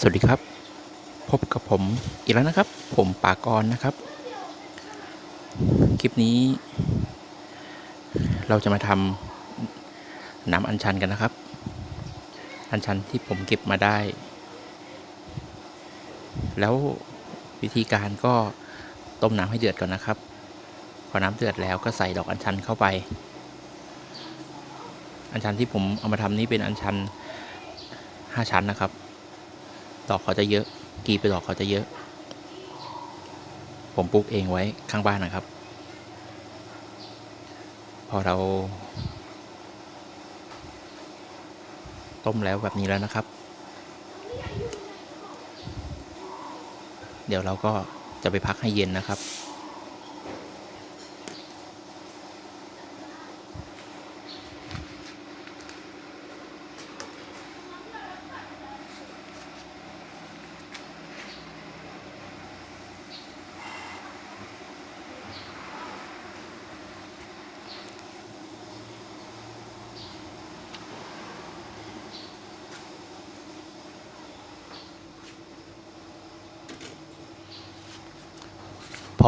สวัสดีครับ พบกับผมอีกแล้วนะครับ ผมปากรนะครับ คลิปนี้ เราจะมาทำน้ำอัญชันกันนะครับ อัญชันที่ผมเก็บมาได้ แล้ววิธีการก็ต้มน้ำให้เดือดก่อนนะครับ พอน้ำเดือดแล้วก็ใส่ดอกอัญชันเข้าไป อัญชันที่ผมเอามาทำนี้เป็นอัญชันห้าชั้นนะครับ ดอกเขาจะเยอะ กีไปดอกเขาจะเยอะ ผมปลูกเองไว้ข้างบ้านนะครับ พอเรา ต้มแล้วแบบนี้แล้วนะครับ เดี๋ยวเราก็จะไปพักให้เย็นนะครับ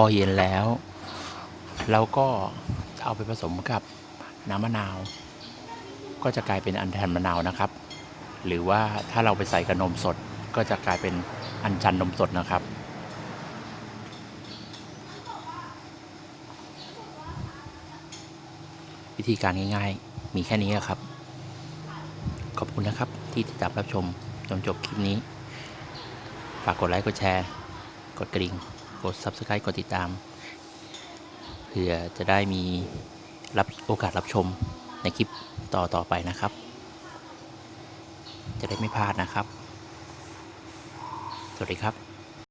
อเย็นแล้ว เราก็เอาไปผสมกับน้ำมะนาว ก็จะกลายเป็นอันชันมะนาวนะครับ หรือว่าถ้าเราไปใส่กับนมสดก็จะกลายเป็นอันชันนมสดนะครับ วิธีการง่ายๆ มีแค่นี้ครับ ขอบคุณนะครับที่ติดตามรับชมจนจบคลิปนี้ ฝากกดไลค์ กดแชร์ กดกระดิ่ง กด Subscribe กดติดตาม เพื่อจะได้มีรับโอกาสรับชมในคลิปต่อต่อไปนะครับ จะได้ไม่พลาดนะครับ สวัสดีครับ